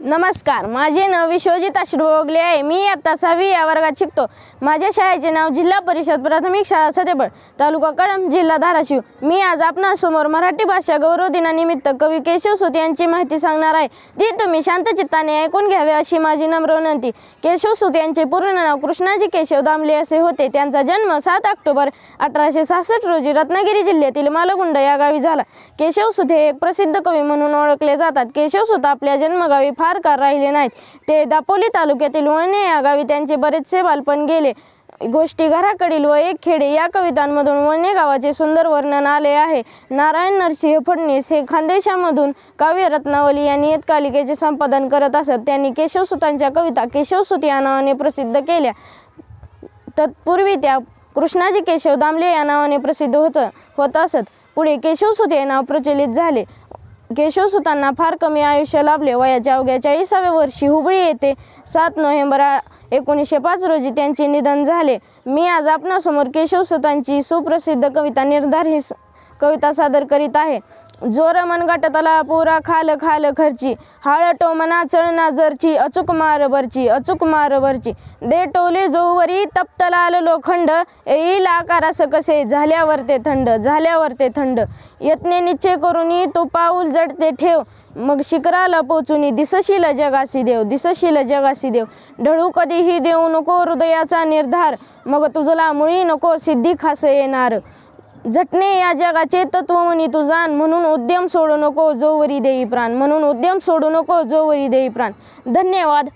नमस्कार माझे नाव विश्वजित अश्रू आहे. मी आता सहावी या वर्गात शिकतो. माझ्या शाळेचे नाव जिल्हा परिषद प्राथमिक शाळा सतेपळ तालुका कळंब जिल्हा धाराशिव. मी आज आपणासमोर मराठी भाषा गौरव दिनानिमित्त कवी केशव सुत यांची माहिती सांगणार आहे. ती तुम्ही शांतचित्ताने ऐकून घ्यावे अशी माझी नम्र विनंती. केशव सुत यांचे पूर्ण नाव कृष्णाजी केशव दामले असे होते. त्यांचा जन्म सात ऑक्टोबर अठराशे सहासष्ट रोजी रत्नागिरी जिल्ह्यातील मालगुंड या गावी झाला. केशव सुत हे एक प्रसिद्ध कवी म्हणून ओळखले जातात. केशव सुत आपल्या जन्मगावी फार काळ राहिले नाहीत. ते दापोली तालुक्यातील वळणे या गावी त्यांचे बरेचसे बालपण गेले. गोष्टी घराकडील व एक खेडे या कवितांमधून वळणे गावाचे सुंदर वर्णन आले आहे. नारायण नरसिंह फडणीस हे खानदेशामधून काव्य रत्नावली या नियतकालिकेचे संपादन करत असत. त्यांनी केशवसुतांच्या कविता केशवसुत या नावाने प्रसिद्ध केल्या. तत्पूर्वी त्या कृष्णाजी केशव दामले या नावाने प्रसिद्ध होत होत असत. पुढे केशवसुत हे नाव प्रचलित झाले. केशवसुतांना फार कमी आयुष्य लाभले. वयाच्या अवघ्या चाळीसाव्या वर्षी हुबळी येथे सात नोव्हेंबर एकोणीसशे पाच रोजी त्यांचे निधन झाले. मी आज आपणासमोर केशवसुतांची सुप्रसिद्ध कविता निर्धार ही कविता सादर करीत आहे. जोर मनगटतला पुरा खाल खाल खर्ची. हाळटो मना चळना जरची अचूक मार बरची अचूक मार बरची देटोली जोवरी तप्तलाल लोखंड येईल आकारास कसे? झाल्यावर ते थंड झाल्यावर ते थंड. यत्ने निश्चय करूनी तू पाऊल जडते ठेव. मग शिखराला पोचूनी दिसशील जगासी देव दिसशील जगासी देव. ढळू कधीही देऊ नको हृदयाचा निर्धार. मग तुझला मुळी नको सिद्धी खास येणार. झटणे या जगाचे तत्व म्हणी तू जाण म्हणून उद्यम सोडू नको जोवरी देई प्राण. म्हणून उद्यम सोडू नको जोवरी देई प्राण. धन्यवाद.